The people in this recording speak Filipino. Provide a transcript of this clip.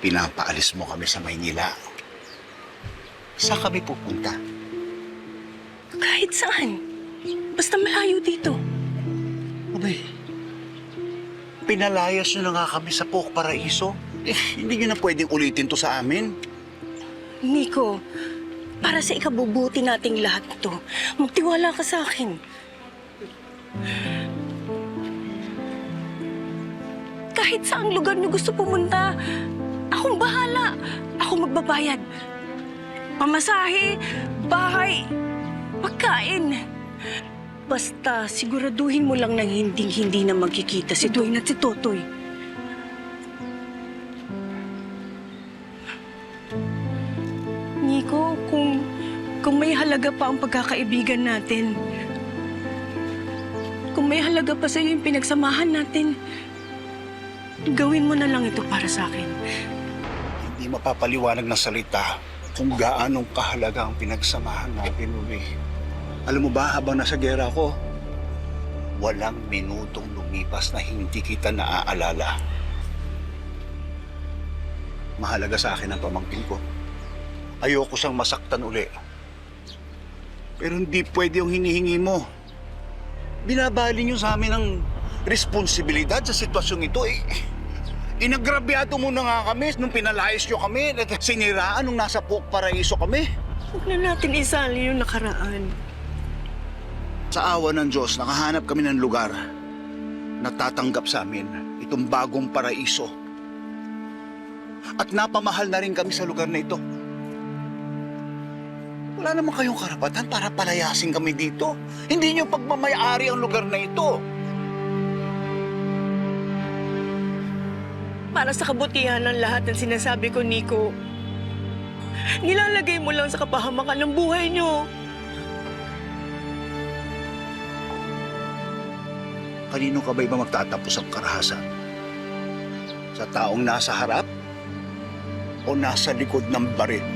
pinapaalis mo kami sa Maynila. Saan kami pupunta? Kahit saan. Basta malayo dito. Abay, pinalayas nyo na nga kami sa Pok Paraiso. Eh, hindi nyo na pwedeng ulitin to sa amin. Nico, para sa ikabubuti nating lahat ito, magtiwala ka sa akin. Kahit saang lugar niyo gusto pumunta, akong bahala. Ako magbabayad. Pamasahe, bahay, pagkain. Basta siguraduhin mo lang nang hindi-hindi na magkikita si Dwayne at si Totoy. Nico, kung, kung may halaga pa ang pagkakaibigan natin, kung may halaga pa sa'yo yung pinagsamahan natin, gawin mo na lang ito para sa akin. Hindi mapapaliwanag na salita kung gaanong kahalaga ang pinagsamahan natin, Uli. Alam mo ba, habang nasa gera ko, walang minutong lumipas na hindi kita naaalala. Mahalaga sa akin ang pamangkin ko. Ayoko siyang masaktan uli. Pero hindi pwede yung hinihingi mo. Binabali niyo sa amin ang responsibilidad sa sitwasyong ito eh. Inagrabyado mo na nga kami nung pinalayas nyo kami at siniraan nung nasa Pok Paraiso kami. Huwag na natin isali yung nakaraan. Sa awa ng Diyos, nakahanap kami ng lugar na tatanggap sa amin itong bagong paraiso. At napamahal na rin kami sa lugar na ito. Wala naman kayong karapatan para palayasin kami dito. Hindi nyo pagmamayari ang lugar na ito. Para sa kabutihan ng lahat ng sinasabi ko, Nico, nilalagay mo lang sa kapahamakan ng buhay niyo. Kanino ka ba iba magtatapos ang karahasan? Sa taong nasa harap o nasa likod ng baril?